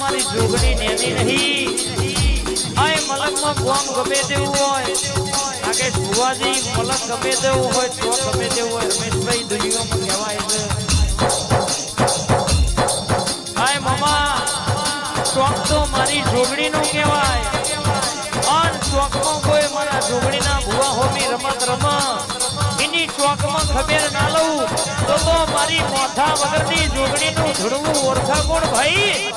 મારી જોગણી નેની નહીં. આગે ભુવાજી, મલક ગમે તેવું હોય, તો ગમે તેવું હોય. કહેવાય છે. મામા, શોખ તો મારી જોગણીનું કહેવાય. ખબર ના લઉં તો તો મારી મોથા વગરની જોગણીનું ધડવું ઓળખા કોણ ભાઈ?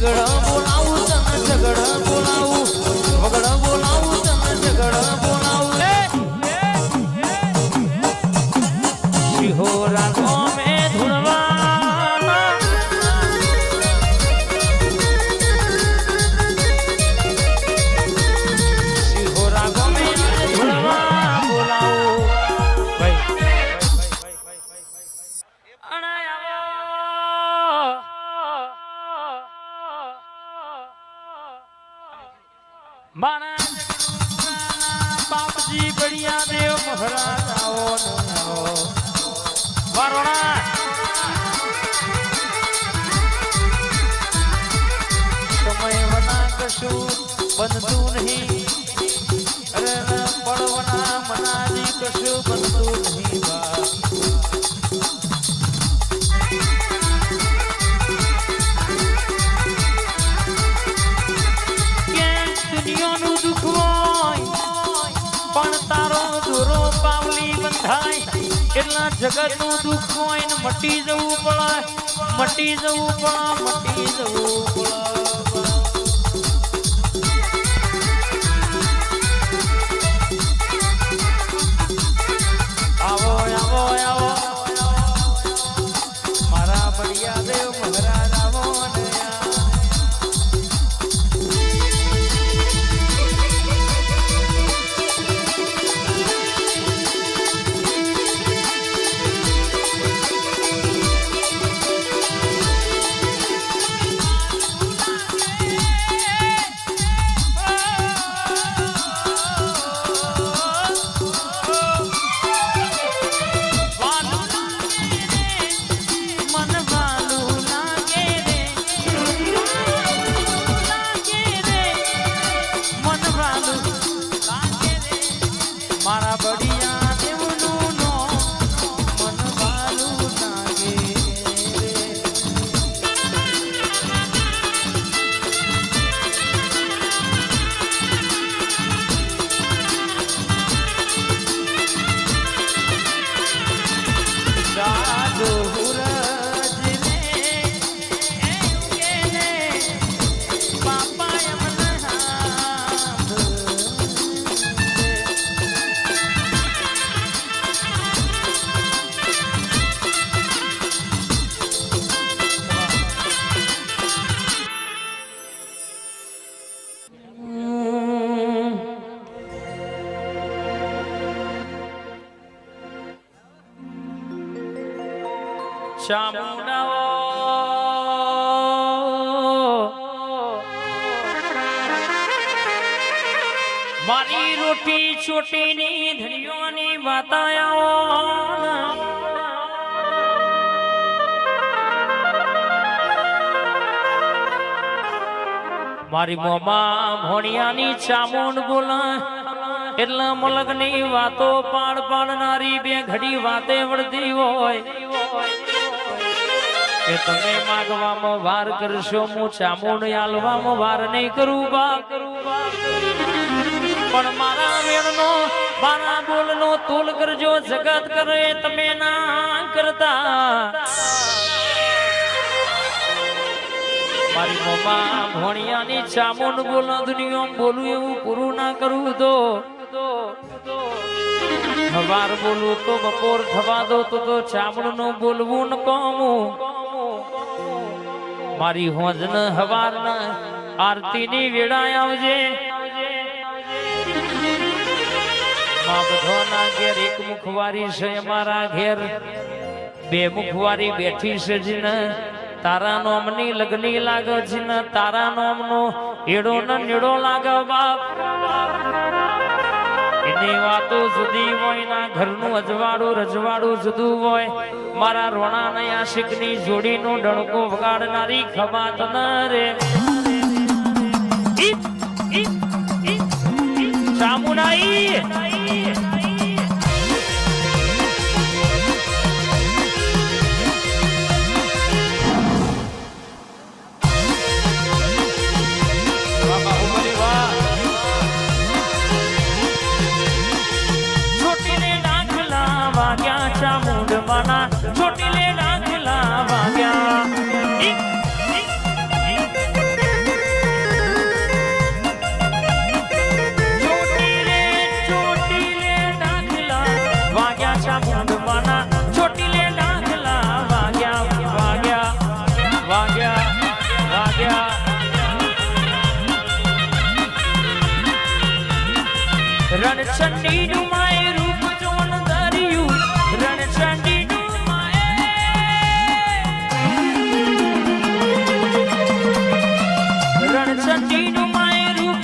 વગડ બોલાવું તને ઝગડ બોલાવું વગડ બોલાવું તને ઝગડ બોલાવું એ શિહોરા મારા બાપજી બળિયા દેવ મહારાજ આવો વારોણા. સમય વના કશું બનતું નહીં. અરે પડવના મનાજી કશું બનતું નહીં. બંધાય જગતનું દુઃખ હોય ને મટી જવું પડે મટી જવું પડે મટી જવું પડે મારા ચામુંડાઓ મારી રોટી ચોટીની ધડીઓની વાતાયાઓ મારી મોમાં ભોણિયાની ચામુંડ બોલા, એટલા મલકની વાતો પાડ પાડનારી બે ઘડી વાતે વળતી હોય. કે તમે માગવામાં વાર કરશો, હું ચામુંડ આલવામાં વાર નહીં કરું બા કરું બા પણ મારા વેણનો, મારા બોલનો તોલ કરજો, જગત કરે તમે ના કરતા. મારી મમ્મા ભણિયાની ચામુંડ બોલો દુનિયા બોલું એવું પૂરું ના કરું તો. સવાર બોલું તો બપોર થવા દો તો તો ચામડનું બોલવું ન કોમું મારી હોજ ન હવાર ન આરતીની વેળા આવજે. માં બધાના ઘેર એક મુખવારી છે અમારા ઘેર. બે મુખવારી બેઠી છે જીને. તારા નોમની લગની લાગે છે ને તારા નોમનો એડો ન નીડો લાગે બાપ. એની વાતો જુદી હોય ના ઘરનું અજવાળું રજવાડું જુદું હોય. મારા રોણા ને આશિકની જોડીનો ડણકો વગાડનારી ખબાત ન રે. ધર્યું. રણચંડીનું માય રૂપ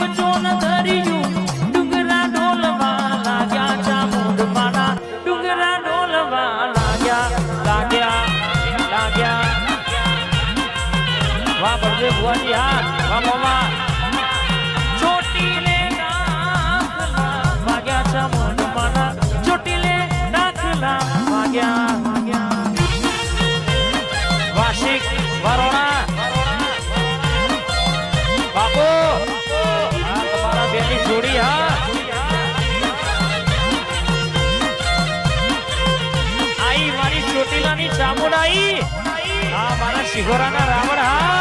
લાગ્યા ચામુંડમાના ડુંગરા ઢોલવા શિહોરાના રાવણ હા.